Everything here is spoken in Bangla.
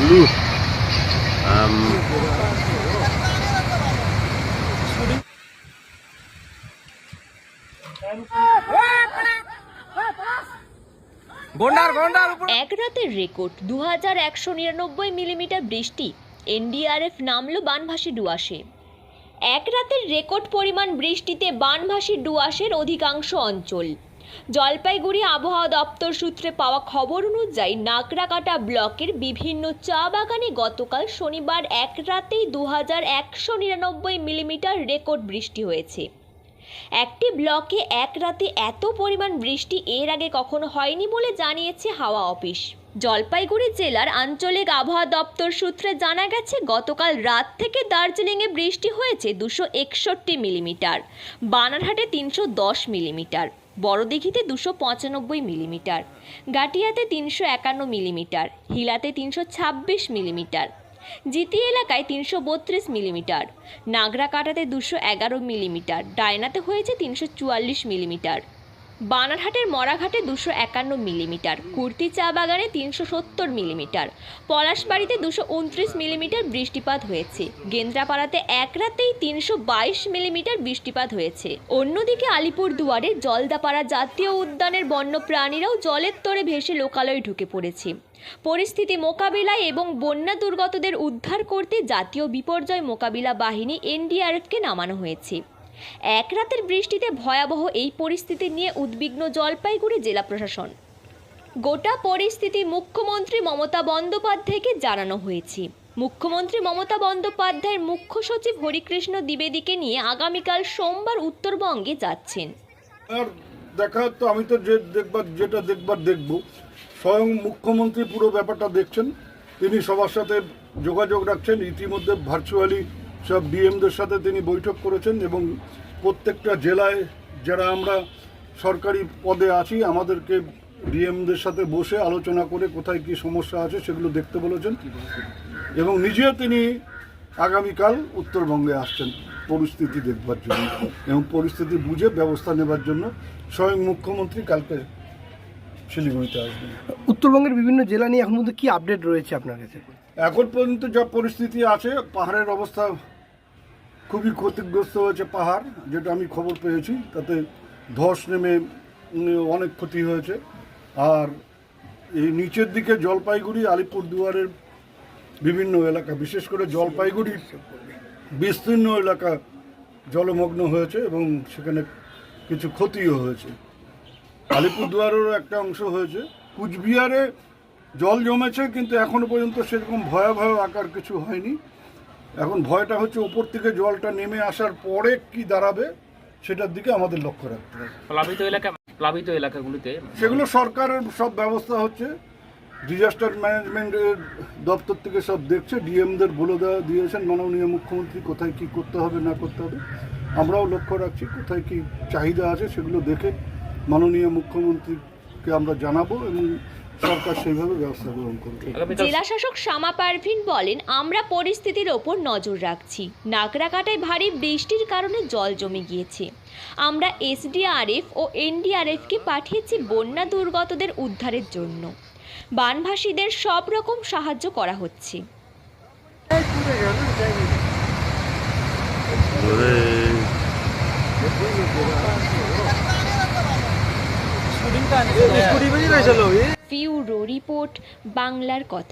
Blue. এক রাতের রেকর্ড দু হাজার একশো নিরানব্বই মিলিমিটার বৃষ্টি, এনডিআরএফ নামল বানভাসী ডুয়াশে এক রাতের রেকর্ড পরিমাণ বৃষ্টিতে বানভাসী ডুয়াশের অধিকাংশ অঞ্চল জলপাইগুড়ি আবহাওয়া দপ্তর সূত্রে পাওয়া খবর অনুযায়ী নাকড়াকাটা ব্লকের বিভিন্ন চা বাগানে গতকাল শনিবার এক রাতেই দু হাজার একশো নিরানব্বই মিলিমিটার রেকর্ড বৃষ্টি হয়েছে। একটি ব্লকে এক রাতে এত পরিমাণ বৃষ্টি এর আগে কখনো হয়নি বলে জানিয়েছে হাওয়া অফিস। জলপাইগুড়ি জেলার আঞ্চলিক আবহাওয়া দপ্তর সূত্রে জানা গেছে, গতকাল রাত থেকে দার্জিলিংয়ে বৃষ্টি হয়েছে দুশো একষট্টি মিলিমিটার, বানারহাটে তিনশো দশ মিলিমিটার। বড়দিঘিতে দুশো পঁচানব্বই মিলিমিটার, গাটিয়াতে তিনশো একান্ন মিলিমিটার, হিলাতে তিনশো ছাব্বিশ মিলিমিটার, জিতি এলাকায় তিনশো বত্রিশ মিলিমিটার, নাগরাকাটাতে দুশো এগারো মিলিমিটার, ডায়নাতে হয়েছে তিনশো চুয়াল্লিশ মিলিমিটার। বানারহাটের মরাঘাটে দুশো একান্ন মিলিমিটার, কুর্তি চা বাগানে তিনশো সত্তর মিলিমিটার, পলাশবাড়িতে দুশো উনত্রিশ মিলিমিটার বৃষ্টিপাত হয়েছে। গেন্দ্রাপাড়াতে এক রাতেই তিনশো বাইশ মিলিমিটার বৃষ্টিপাত হয়েছে। অন্যদিকে আলিপুর দুয়ারে জলদাপাড়া জাতীয় উদ্যানের বন্যপ্রাণীরাও জলের তরে ভেসে লোকালয়ে ঢুকে পড়েছে। পরিস্থিতি মোকাবিলায় এবং বন্যা দুর্গতদের উদ্ধার করতে জাতীয় বিপর্যয় মোকাবিলা বাহিনী এনডিআরএফকে নামানো হয়েছে। এক রাতের বৃষ্টিতে ভয়াবহ এই পরিস্থিতি নিয়ে উদ্বিগ্ন জলপাইগুড়ি জেলা প্রশাসন। গোটা পরিস্থিতি মুখ্যমন্ত্রী মমতা বন্দ্যোপাধ্যায়কে জানানো হয়েছে। মুখ্যমন্ত্রী মমতা বন্দ্যোপাধ্যায়ের মুখ্য সচিব হরিকৃষ্ণ দ্বিবেদীকে নিয়ে আগামীকাল সোমবার উত্তরবঙ্গে যাচ্ছেন। দেখা তো আমি তো যে দেখবার, যেটা দেখবার দেখব, স্বয়ং মুখ্যমন্ত্রী পুরো ব্যাপারটা দেখছেন, তিনি সবার সাথে যোগাযোগ রাখছেন, ইতিমধ্যে ভার্চুয়ালি সব ডিএমদের সাথে তিনি বৈঠক করেছেন এবং প্রত্যেকটা জেলায় যারা আমরা সরকারি পদে আছি, আমাদেরকে ডিএমদের সাথে বসে আলোচনা করে কোথায় কি সমস্যা আছে সেগুলো দেখতে বলেছেন এবং নিজেও তিনি আগামীকাল উত্তরবঙ্গে আসছেন পরিস্থিতি দেখবার জন্য এবং পরিস্থিতি বুঝে ব্যবস্থা নেবার জন্য স্বয়ং মুখ্যমন্ত্রী কালকে শিলিগুড়িতে আসবেন। উত্তরবঙ্গের বিভিন্ন জেলা নিয়ে এখন পর্যন্ত কী আপডেট রয়েছে আপনার কাছে? এখন পর্যন্ত যা পরিস্থিতি আছে, পাহাড়ের অবস্থা খুবই ক্ষতিগ্রস্ত হয়েছে পাহাড়, যেটা আমি খবর পেয়েছি। তাতে ধস নেমে অনেক ক্ষতি হয়েছে। আর এই নিচের দিকে জলপাইগুড়ি, আলিপুরদুয়ারের বিভিন্ন এলাকা, বিশেষ করে জলপাইগুড়ির বিস্তীর্ণ এলাকা জলমগ্ন হয়েছে এবং সেখানে কিছু ক্ষতিও হয়েছে। আলিপুরদুয়ারেরও একটা অংশ হয়েছে। কুচবিহারে জল জমেছে কিন্তু এখনও পর্যন্ত সেরকম ভয়াবহ আকার কিছু হয়নি। এখন ভয়টা হচ্ছে উপর থেকে জলটা নেমে আসার পরে কি দাঁড়াবে সেটার দিকে আমাদের লক্ষ্য রাখতে হবে। প্লাবিত এলাকা প্লাবিত এলাকাগুলিতে? সেগুলো সরকারের সব ব্যবস্থা হচ্ছে। ডিজাস্টার ম্যানেজমেন্টের দপ্তর থেকে সব দেখছে ডিএমদের বলে দেওয়া দিয়েছেন মাননীয় মুখ্যমন্ত্রী কোথায় কি করতে হবে না করতে হবে। আমরাও লক্ষ্য রাখছি কোথায় কি চাহিদা আছে সেগুলো দেখে মাননীয় মুখ্যমন্ত্রীকে আমরা জানাব এবং সরকার সেইভাবে ব্যবস্থা গ্রহণ করবে। জেলা শাসক শ্যামা পারভিন বলেন আমরা পরিস্থিতির ওপর নজর রাখছি। নাগরাকাটায় ভারী বৃষ্টির কারণে জল জমে গিয়েছে। আমরা এসডিআরএফ ও এনডিআরএফকে পাঠিয়েছি বন্যা দুর্গতদের উদ্ধারের জন্য। বানভাসীদের সব রকম সাহায্য করা হচ্ছে। ফিউরো রিপোর্ট বাংলার কথা।